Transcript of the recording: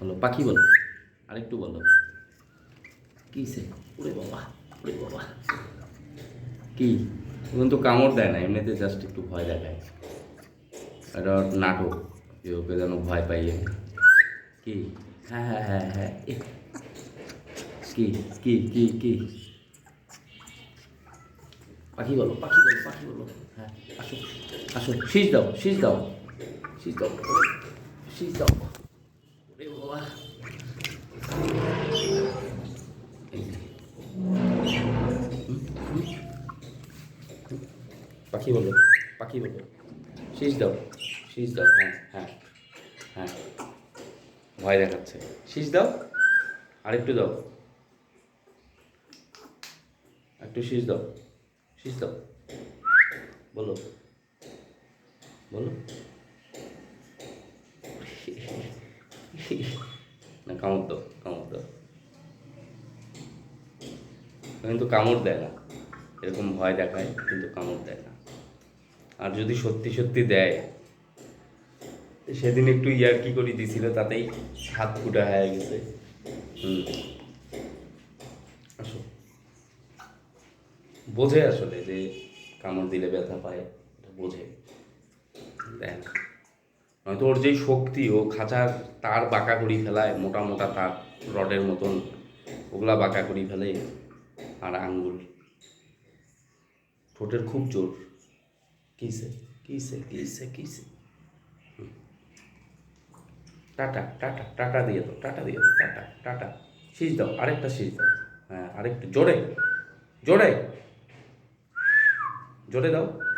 বলো, পাখি বলো। আরেকটু বলো। কি সে? ওরে বাবা ওরে বাবা। কি? কিন্তু কামড় দেয় না, এমনিতে জাস্ট একটু ভয় দেখায়। এটা নাটক, যে ওকে যেন ভয় পাইয়ে কি? হ্যাঁ হ্যাঁ হ্যাঁ হ্যাঁ। কি কি কি কি? পাখি বলো পাখি বলো পাখি বলো। হ্যাঁ আসো আসো। শীষ দাও শীষ দাও শীষ দাও। শীষ দাও। পাখি বলো পাখি বলো। শীষ দাও শীষ দাও। হ্যাঁ হ্যাঁ হ্যাঁ। ভয় দেখাচ্ছে। শীষ দাও, আরেকটু দাও। একটু শীষ দাও শীষ দাও। বলো বলো। না, কামড় দাও কামড় দাও। কিন্তু কামড় দেয় না। এরকম ভয় দেখায়, কিন্তু কামড় দেয় না। আর যদি সত্যি সত্যি দেয়, সেদিন একটু ইয়ার্কি করে দিছিল, তাতেই হাত ফুটা হয়ে গেছে। হুম। বোঝে আসলে যে কামড় দিলে ব্যথা পায়, এটা বোঝে। দেয় না নয়তো ওর যেই শক্তি, ও খাঁচার তার বাঁকা করি ফেলায়, মোটা মোটা তার রডের মতন, ওগুলা বাঁকা করি ফেলে, আর আঙ্গুল। ঠোঁটের খুব জোর। কিসে? কিসে? কিসে? কিসে? টাটা টাটা টাটা দিয়ে দাও, টাটা দিয়ে দাও, টাটা টাটা। শীষ দাও, আরেকটা শীষ দাও। হ্যাঁ আরেকটু, জোরে জোরে। জোরে দাও।